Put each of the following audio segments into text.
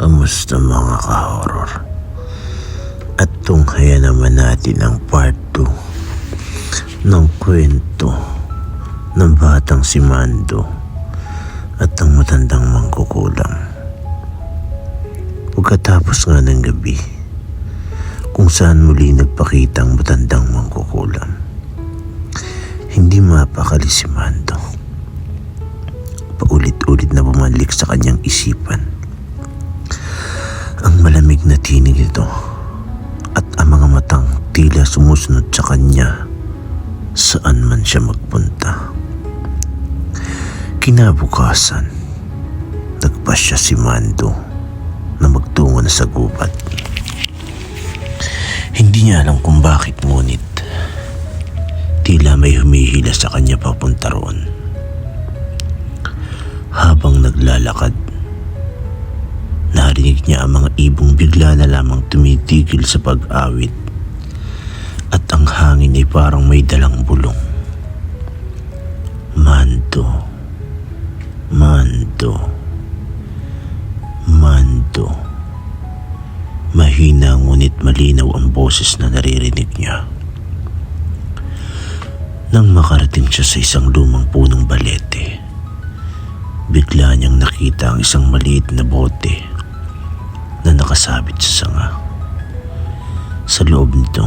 Kamusta mga ka-horror? At tunghaya naman natin ang part 2 ng kwento ng batang si Mando at ang matandang mangkukulam. Pagkatapos nga ng gabi, kung saan muli nagpakita ang matandang mangkukulam, hindi mapakali si Mando. Paulit-ulit na bumalik sa kanyang isipan malamig na tinig nito at ang mga matang tila sumusunod sa kanya saan man siya magpunta. Kinabukasan, nagpasya si Mando na magtungo na sa gubat. Hindi niya alam kung bakit ngunit tila may humihila sa kanya papunta roon. Habang naglalakad, Narinig niya ang mga ibong bigla na lamang tumitigil sa pag-awit at ang hangin ay parang may dalang bulong. Mando, Mando, Mando. Mahina ngunit malinaw ang boses na naririnig niya. Nang makarating siya sa isang lumang punong balete, bigla niyang nakita ang isang maliit na bote na nakasabit sa sanga. Sa loob nito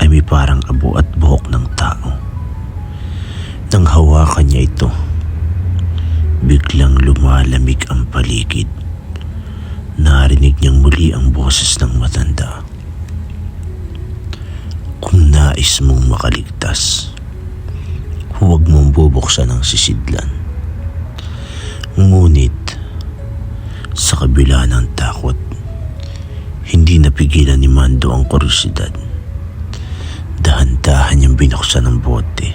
ay may parang abo at buhok ng tao. Nang hawakan niya ito, biglang lumalamig ang paligid. Narinig niyang muli ang boses ng matanda. Kung nais mong makaligtas, huwag mong bubuksan ang sisidlan. Ngunit, sa kabila ng takot, hindi napigilan ni Mando ang kuryosidad. Dahan-dahan niyang binuksan ang bote.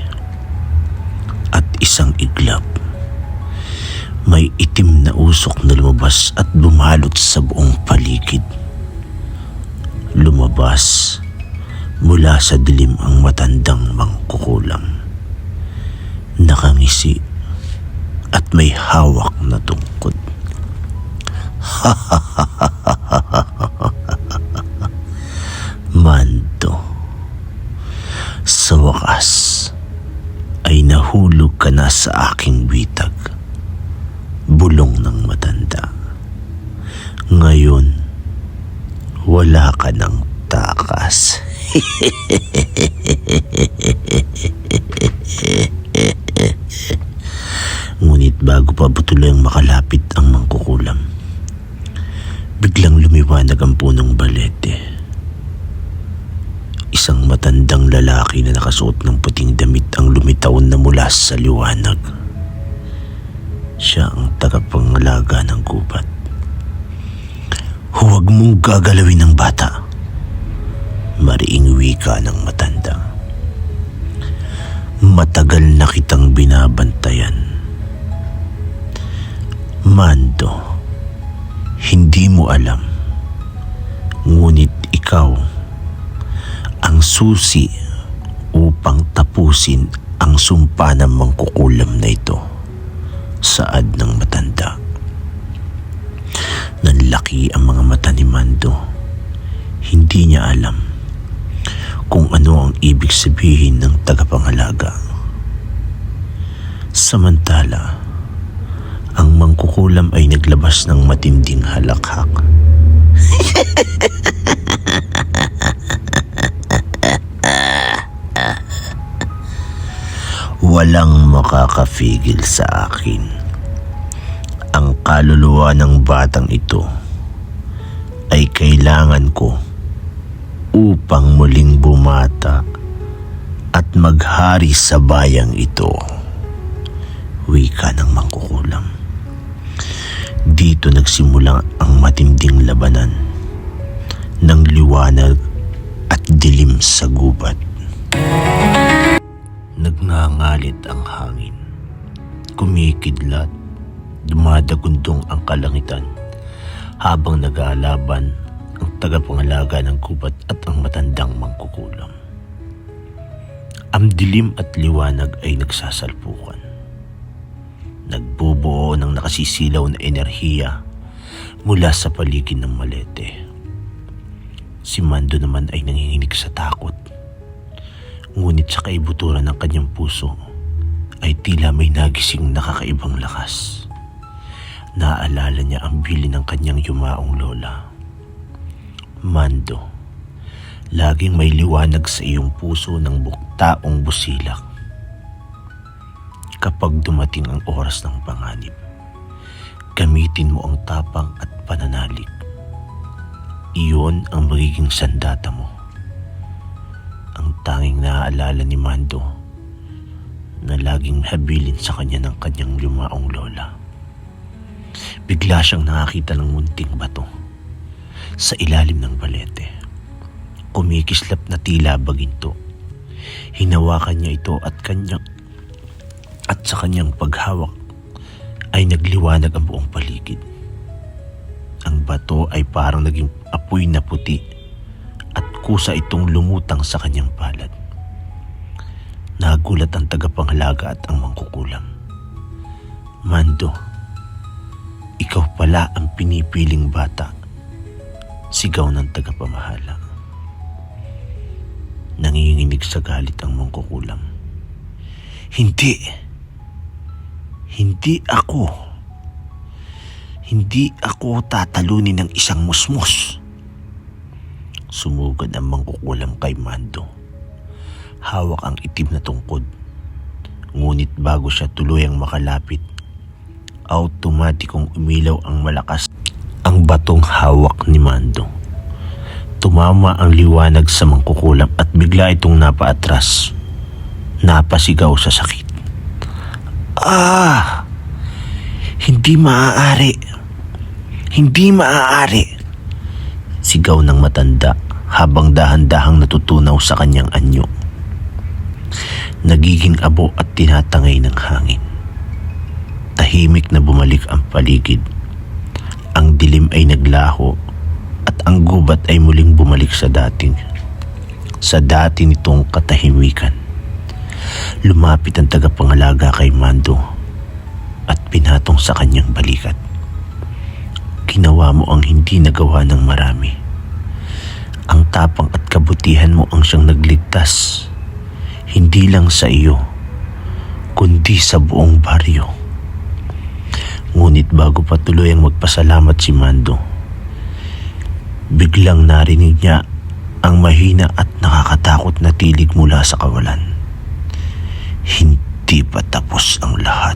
At isang iglap, may itim na usok na lumabas at bumalot sa buong paligid. Lumabas mula sa dilim ang matandang mangkukulam. Nakangisi at may hawak na tungkod. Mando, sa wakas ay nahulog ka na sa aking bitag. Bulong ng matanda. Ngayon, wala ka ng takas. Ngunit bago pa butuleng makalapit ang mangkukulam, lumiwanag ang punong balete. Isang matandang lalaki na nakasuot ng puting damit ang lumitaw na mula sa liwanag. Siya ang tagapangalaga ng gubat. Huwag mong gagalawin ng bata. Mariing wika ng matanda. Susi upang tapusin ang sumpa ng mangkukulam na ito. Saad ng matanda. Nanlaki ang mga mata ni Mando. Hindi niya alam kung ano ang ibig sabihin ng tagapangalaga. Samantala, ang mangkukulam ay naglabas ng matinding halakhak. Walang makakafigil sa akin. Ang kaluluwa ng batang ito ay kailangan ko upang muling bumata at maghari sa bayang ito. Wika ng mangkukulam. Dito nagsimula ang matinding labanan ng liwanag at dilim sa gubat. Nagngangalit ang hangin. Kumikidlat, dumadagundong ang kalangitan habang nag-aalaban ang tagapangalaga ng gubat at ang matandang mangkukulam. Ang dilim at liwanag ay nagsasalpukan. Nagbubuo ng nakasisilaw na enerhiya mula sa paligid ng malete. Si Mando naman ay nanginginig sa takot. Ngunit sa kaibuturan ng kanyang puso ay tila may nagising nakakaibang lakas. Naalala niya ang bili ng kanyang yumaong lola. Mando, laging may liwanag sa iyong puso ng buktaong busilak. Kapag dumating ang oras ng panganib, gamitin mo ang tapang at pananalig. Iyon ang magiging sandata mo. Ang tanging naaalala ni Mando na laging habilin sa kanya ng kanyang lumaong lola. Bigla siyang nakakita ng munting bato sa ilalim ng balete. Kumikislap na tila baginto. Hinawakan niya ito at kanyang at sa kanyang paghawak ay nagliwanag ang buong paligid. Ang bato ay parang naging apoy na puti kusa itong lumutang sa kanyang palad. Nagulat ang tagapangalaga at ang mangkukulam. Mando, ikaw pala ang pinipiling bata. Sigaw ng tagapamahala. Nanginginig sa galit ang mangkukulam. Hindi. Hindi ako. Hindi ako tatalunin ng isang musmus. Sumugod ang mangkukulam kay Mando. Hawak ang itim na tungkod. Ngunit bago siya tuluyang makalapit, automatikong umilaw ang malakas ang batong hawak ni Mando. Tumama ang liwanag sa mangkukulam at bigla itong napaatras. Napasigaw sa sakit. Ah! Hindi maaari. Hindi maaari. Sigaw ng matanda habang dahan-dahang natutunaw sa kanyang anyo. Nagiging abo at tinatangay ng hangin. Tahimik na bumalik ang paligid. Ang dilim ay naglaho at ang gubat ay muling bumalik sa dating sa dati nitong katahimikan. Lumapit ang tagapangalaga kay Mando at pinatong sa kanyang balikat. Ginawa mo ang hindi nagawa ng marami. Ang tapang at kabutihan mo ang siyang nagligtas. Hindi lang sa iyo, kundi sa buong baryo. Ngunit bago pa tuloy ang magpasalamat si Mando, biglang narinig niya ang mahina at nakakatakot na tilig mula sa kawalan. Hindi pa tapos ang lahat.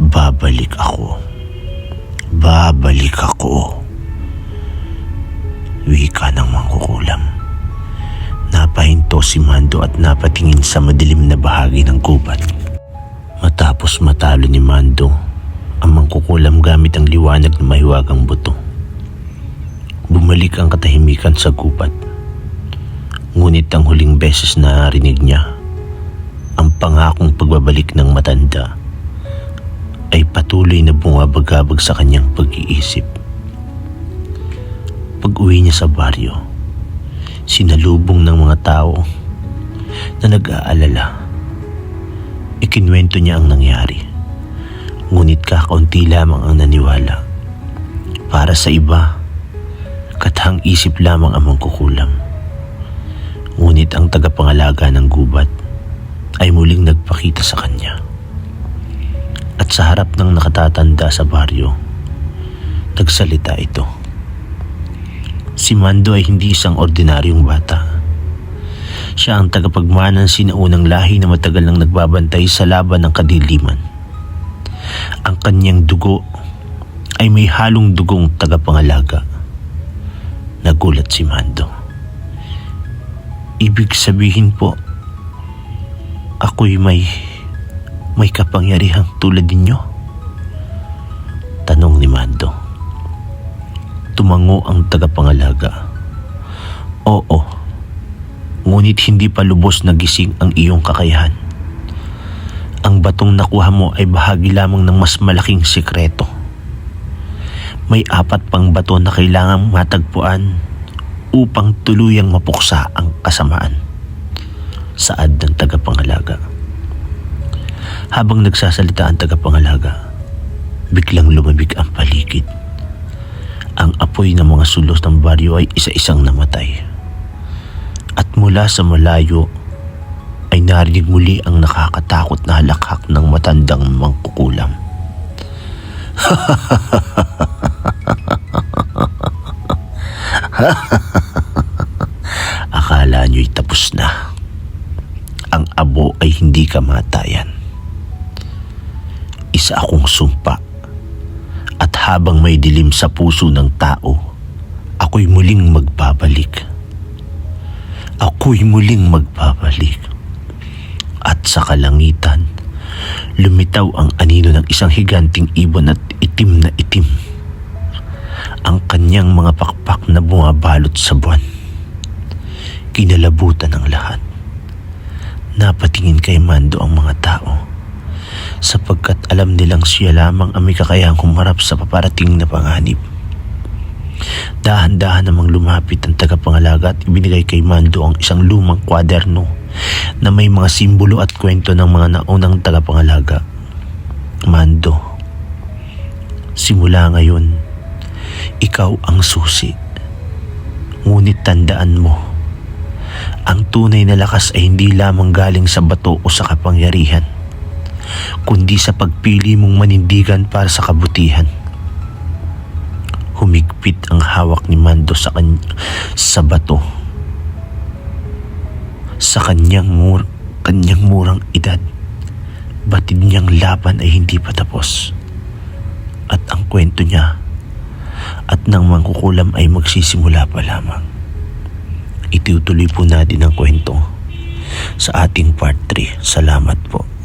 Babalik ako. Babalik ako. Wika ng mangkukulam. Napahinto si Mando at napatingin sa madilim na bahagi ng gubat. Matapos matalo ni Mando, ang mangkukulam gamit ang liwanag na mahiwagang buto. Bumalik ang katahimikan sa gubat. Ngunit ang huling beses na narinig niya, ang pangakong pagbabalik ng matanda ay patuloy na bumabagabag sa kanyang pag-iisip. Pag-uwi niya sa baryo, sinalubong ng mga tao na nag-aalala. Ikinwento niya ang nangyari. Ngunit kakaunti lamang ang naniwala. Para sa iba, katang isip lamang ang mangkukulam. Ngunit ang tagapangalaga ng gubat ay muling nagpakita sa kanya. At sa harap ng nakatatanda sa baryo, nagsalita ito. Si Mando ay hindi isang ordinaryong bata. Siya ang tagapagmana ng sinaunang lahi na matagal nang nagbabantay sa laban ng kadiliman. Ang kanyang dugo ay may halong dugong tagapangalaga. Nagulat si Mando. Ibig sabihin po, ako'y may may kapangyarihang tulad ninyo? Tanong ni Mando. Tumango ang tagapangalaga. Oo, ngunit hindi pa lubos nagising ang iyong kakayahan. Ang batong nakuha mo ay bahagi lamang ng mas malaking sikreto. May apat pang bato na kailangang matagpuan upang tuluyang mapuksa ang kasamaan. Saad ng tagapangalaga. Habang nagsasalita ang tagapangalaga, biglang lumabig ang paligid. apoy ng mga sulos ng baryo ay isa-isang namatay. At mula sa malayo ay narinig muli ang nakakatakot na halakhak ng matandang mangkukulam. Akala nyo'y tapos na. Ang abo ay hindi kamatayan. Isa akong sumpa. At habang may dilim sa puso ng tao, ako'y muling magbabalik. Ako'y muling magbabalik. At sa kalangitan, lumitaw ang anino ng isang higanting ibon at itim na itim. Ang kanyang mga pakpak na bumabalot sa buwan. Kinalabutan ng lahat. Napatingin kay Mando ang mga tao sapagkat alam nilang siya lamang ang may kakayahang humarap sa paparating na panganib. Dahan-dahan namang lumapit ang tagapangalaga at ibinigay kay Mando ang isang lumang kwaderno na may mga simbolo at kwento ng mga naunang tagapangalaga. Mando, simula ngayon, ikaw ang susi. Ngunit tandaan mo, ang tunay na lakas ay hindi lamang galing sa bato o sa kapangyarihan, kundi sa pagpili mong manindigan para sa kabutihan. Humigpit ang hawak ni Mando sa, kan- sa bato. Sa kanyang, mur- kanyang murang edad, batid niyang laban ay hindi pa tapos. At ang kwento niya at ng mangkukulam ay magsisimula pa lamang. Itutuloy po natin ang kwento sa ating part 3. Salamat po.